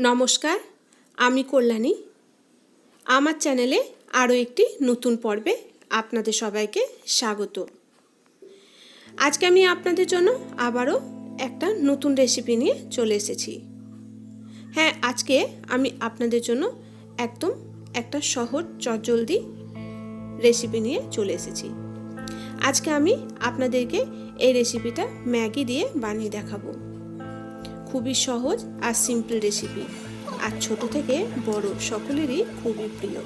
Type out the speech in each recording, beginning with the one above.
নমস্কার, আমি কল্যাণী। আমার চ্যানেলে আরও একটি নতুন পর্বে আপনাদের সবাইকে স্বাগত। আজকে আমি আপনাদের জন্য আবারও একটা নতুন রেসিপি নিয়ে চলে এসেছি। হ্যাঁ আজকে আমি আপনাদের জন্য একদম একটা সহজ চটজলদি রেসিপি নিয়ে চলে এসেছি। আজকে আমি আপনাদেরকে এই রেসিপিটা ম্যাগি দিয়ে বানিয়ে দেখাবো। খুবই সহজ আর সিম্পল রেসিপি আর ছোট থেকে বড় সকলেরই খুবই প্রিয়।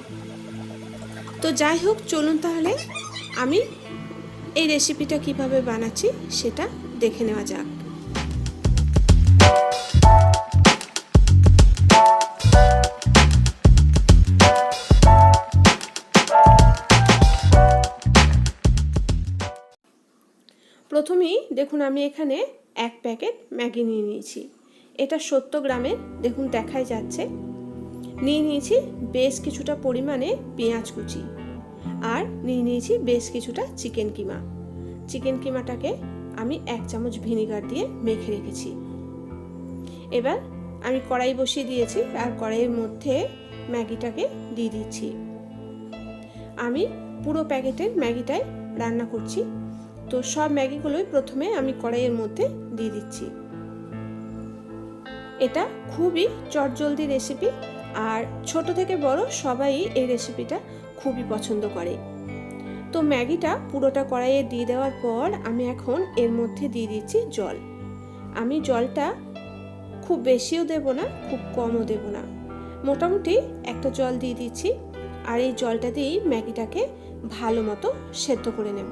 তো যাই হোক, চলুন তাহলে আমি এই রেসিপিটা কীভাবে বানাচ্ছি সেটা দেখে নেওয়া যাক। প্রথমেই দেখুন, আমি এখানে এক প্যাকেট ম্যাগি নিয়ে নিয়েছি। এটা সত্য গ্রামে, দেখুন দেখাই যাচ্ছে। নিয়ে নিয়েছি বেশ কিছুটা পরিমাণে পেঁয়াজ কুচি আর নিয়ে নিয়েছি বেশ কিছুটা চিকেন কিমা। চিকেন কিমাটাকে আমি এক চামচ ভিনিগার দিয়ে মেখে রেখেছি। এবার আমি কড়াই বসিয়ে দিয়েছি আর কড়াইয়ের মধ্যে ম্যাগিটাকে দিয়ে দিচ্ছি। আমি পুরো প্যাকেটের ম্যাগিটাই রান্না করছি। তো সব ম্যাগিগুলোই প্রথমে আমি কড়াইয়ের মধ্যে দিয়ে দিচ্ছি। এটা খুবই চটজলদি রেসিপি আর ছোট থেকে বড় সবাই এই রেসিপিটা খুবই পছন্দ করে। তো ম্যাগিটা পুরোটা কড়াইয়ে দিয়ে দেওয়ার পর আমি এখন এর মধ্যে দিয়ে দিচ্ছি জল। আমি জলটা খুব বেশিও দেব না, খুব কমও দেব না। মোটামুটি একটা জল দিয়ে দিচ্ছি, আর এই জলটা দিয়েই ম্যাগিটাকে ভালো মতো সেদ্ধ করে নেব।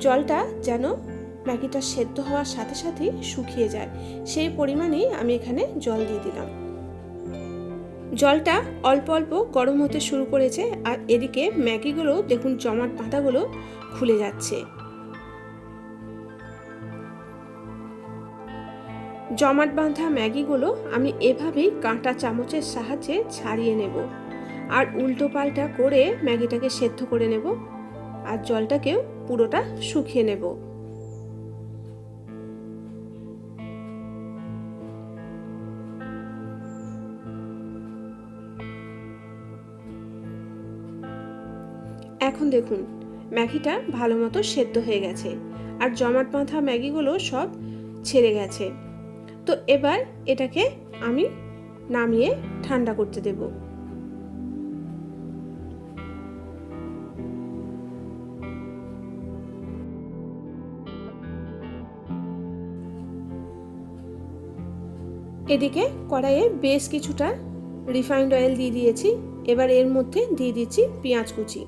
জলটা যেন ম্যাগিটা সেদ্ধ হওয়ার সাথে সাথেই শুকিয়ে যায়। সেই পরিমাণেই আমি এখানে জল দিয়ে দিলাম। জলটা অল্প অল্প গরম হতে শুরু করেছে আর এদিকে ম্যাগিগুলো দেখুন জমাট পাতাগুলো খুলে যাচ্ছে। জমাট বাঁধা ম্যাগিগুলো আমি এভাবেই কাঁটা চামচের সাহায্যে ছাড়িয়ে নেব আর উল্টো পাল্টা করে ম্যাগিটাকে সেদ্ধ করে নেব আর জলটাকেও পুরোটা শুকিয়ে নেব। এখন দেখুন, ম্যাগিটা ভালো মতো সেদ্ধ হয়ে গেছে আর জমাট বাঁধা ম্যাগিগুলো সব ছেড়ে গেছে। তো এবার এটাকে আমি নামিয়ে ঠান্ডা করতে দেব। এদিকে কড়াইয়ে বেশ কিছুটা রিফাইন্ড অয়েল দিয়ে দিয়েছি। এবার এর মধ্যে দিয়ে দিচ্ছি পেঁয়াজ কুচি।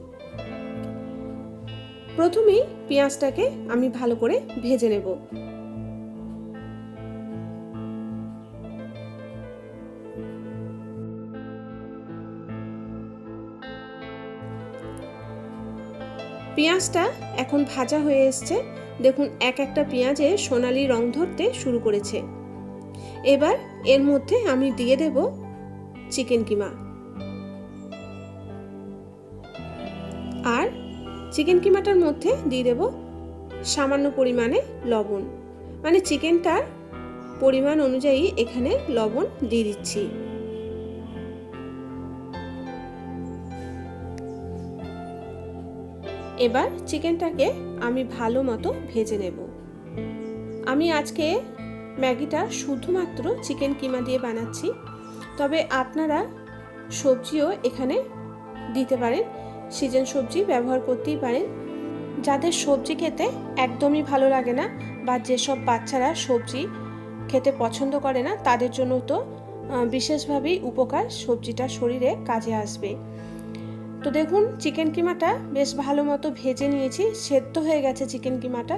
প্রথমেই পেঁয়াজটাকে আমি ভালো করে ভেজে নেব। পেঁয়াজটা এখন ভাজা হয়ে এসছে। দেখুন, এক একটা পেঁয়াজে সোনালি রং ধরতে শুরু করেছে। এবার এর মধ্যে আমি দিয়ে দেব চিকেন কিমা। আর চিকেন কিমাটার মধ্যে দিয়ে দেব সামান্য পরিমাণে লবণ। মানে চিকেনটার পরিমাণ অনুযায়ী এখানে লবণ দিয়ে দিচ্ছি। এবার চিকেনটাকে আমি ভালো মতো ভেজে নেব। আমি আজকে ম্যাগিটা শুধুমাত্র চিকেন কিমা দিয়ে বানাচ্ছি। তবে আপনারা সবজিও এখানে দিতে পারেন। সিজন সবজি ব্যবহার করতেই পারেন। যাদের সবজি খেতে একদমই ভালো লাগে না বা যেসব বাচ্চারা সবজি খেতে পছন্দ করে না, তাদের জন্য তো বিশেষভাবেই উপকার সবজিটা শরীরে কাজে আসবে। তো দেখুন, চিকেন কিমাটা বেশ ভালো মতো ভেজে নিয়েছি, সেদ্ধ হয়ে গেছে চিকেন কিমাটা।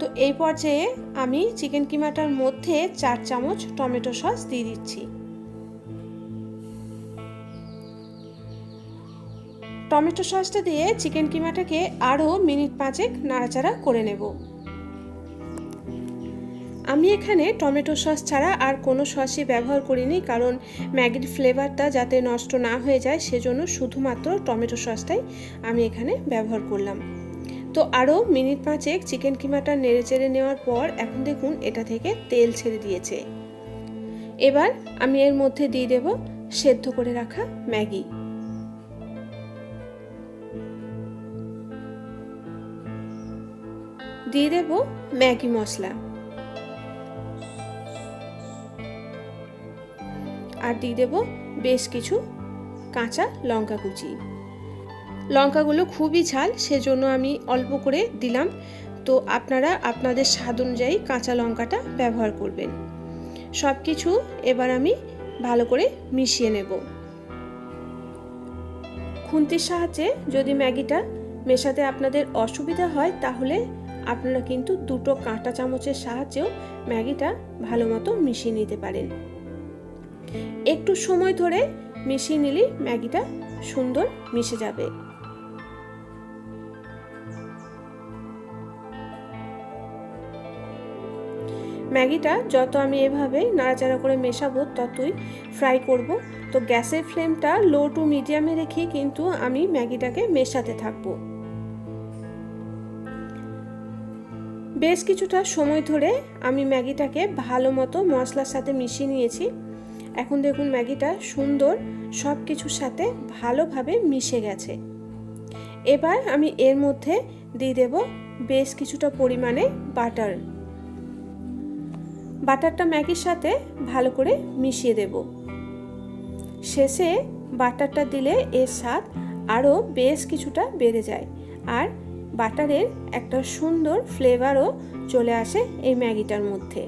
তো এই পর্যায়ে আমি চিকেন কিমাটার মধ্যে চার চামচ টমেটো সস দিয়ে দিচ্ছি। টমেটো সসটা দিয়ে চিকেন কিমাটাকে আরও মিনিট পাঁচেক নাড়াচাড়া করে নেব। আমি এখানে টমেটো সস ছাড়া আর কোনো সসই ব্যবহার করিনি কারণ ম্যাগির ফ্লেভারটা যাতে নষ্ট না হয়ে যায় সেজন্য শুধুমাত্র টমেটো সসটাই আমি এখানে ব্যবহার করলাম। তো আরও মিনিট পাঁচেক চিকেন কিমাটা নেড়ে চেড়ে নেওয়ার পর এখন দেখুন এটা থেকে তেল ছেড়ে দিয়েছে। এবার আমি এর মধ্যে দিয়ে দেব সেদ্ধ করে রাখা ম্যাগি। দিয়ে দেব ম্যাগি মশলা। আর দিয়ে দেব বেশ কিছু কাঁচা লঙ্কা কুচি। লঙ্কাগুলো খুবই ঝাল, সেজন্য আমি অল্প করে দিলাম। তো আপনারা আপনাদের স্বাদ অনুযায়ী কাঁচা লঙ্কাটা ব্যবহার করবেন। সব কিছু এবার আমি ভালো করে মিশিয়ে নেব। খুন্তির সাহায্যে যদি ম্যাগিটা মেশাতে আপনাদের অসুবিধা হয়, তাহলে আপনারা কিন্তু দুটো কাঁটা চামচের সাহায্যেও ম্যাগিটা ভালো মতো মিশিয়ে নিতে পারেন। একটু সময় ধরে মিশিয়ে নিলেই ম্যাগিটা সুন্দর মিশে যাবে। ম্যাগিটা যত আমি এভাবে নাড়াচাড়া করে মেশাবো, ততই ফ্রাই করব। তো গ্যাসের ফ্লেমটা লো টু মিডিয়ামে রেখে কিন্তু আমি ম্যাগিটাকে মেশাতে থাকব। বেশ কিছুটা সময় ধরে আমি ম্যাগিটাকে ভালো মতো মশলার সাথে মিশিয়ে নিয়েছি। এখন দেখুন ম্যাগিটা সুন্দর সব কিছুর সাথে ভালোভাবে মিশে গেছে। এবার আমি এর মধ্যে দিয়ে দেব বেশ কিছুটা পরিমাণে বাটার। বাটারটা ম্যাগির সাথে ভালো করে মিশিয়ে দেব। শেষে বাটারটা দিলে এর স্বাদ আরও বেশ কিছুটা বেড়ে যায়। আর বাটারের একটা সুন্দর ফ্লেভারও চলে আসে এই ম্যাগিটার মধ্যে।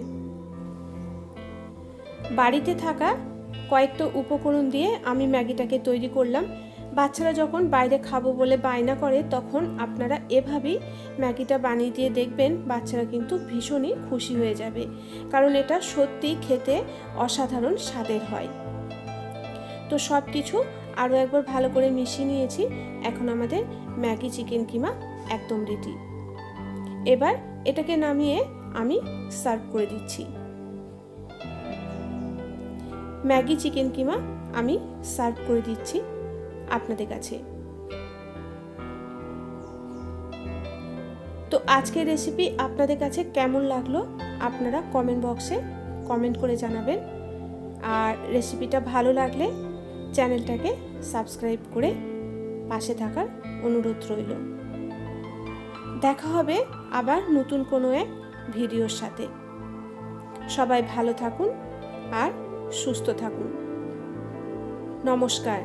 বাড়িতে থাকা কয়েকটা উপকরণ দিয়ে আমি ম্যাগিটাকে তৈরি করলাম। বাচ্চারা যখন বাইরে খাব বলে বায়না করে, তখন আপনারা এভাবেই ম্যাগিটা বানিয়ে দিয়ে দেখবেন বাচ্চারা কিন্তু ভীষণই খুশি হয়ে যাবে। কারণ এটা সত্যি খেতে অসাধারণ স্বাদের হয়। তো সব কিছু আরও একবার ভালো করে মিশিয়ে নিয়েছি। এখন আমাদের ম্যাগি চিকেন কিমা একদম রেডি এবার এটাকে নামিয়ে আমি সার্ভ করে দিচ্ছি। ম্যাগি চিকেন কিমা আমি সার্ভ করে দিচ্ছি আপনাদের কাছে। তো আজকের রেসিপি আপনাদের কাছে কেমন লাগল আপনারা কমেন্ট বক্সে কমেন্ট করে জানাবেন। আর রেসিপিটা ভালো লাগলে চ্যানেলটাকে সাবস্ক্রাইব করে পাশে থাকার অনুরোধ রইল। দেখা হবে আবার নতুন কোনো এক ভিডিওর সাথে। সবাই ভালো থাকুন আর সুস্থ থাকুন। নমস্কার।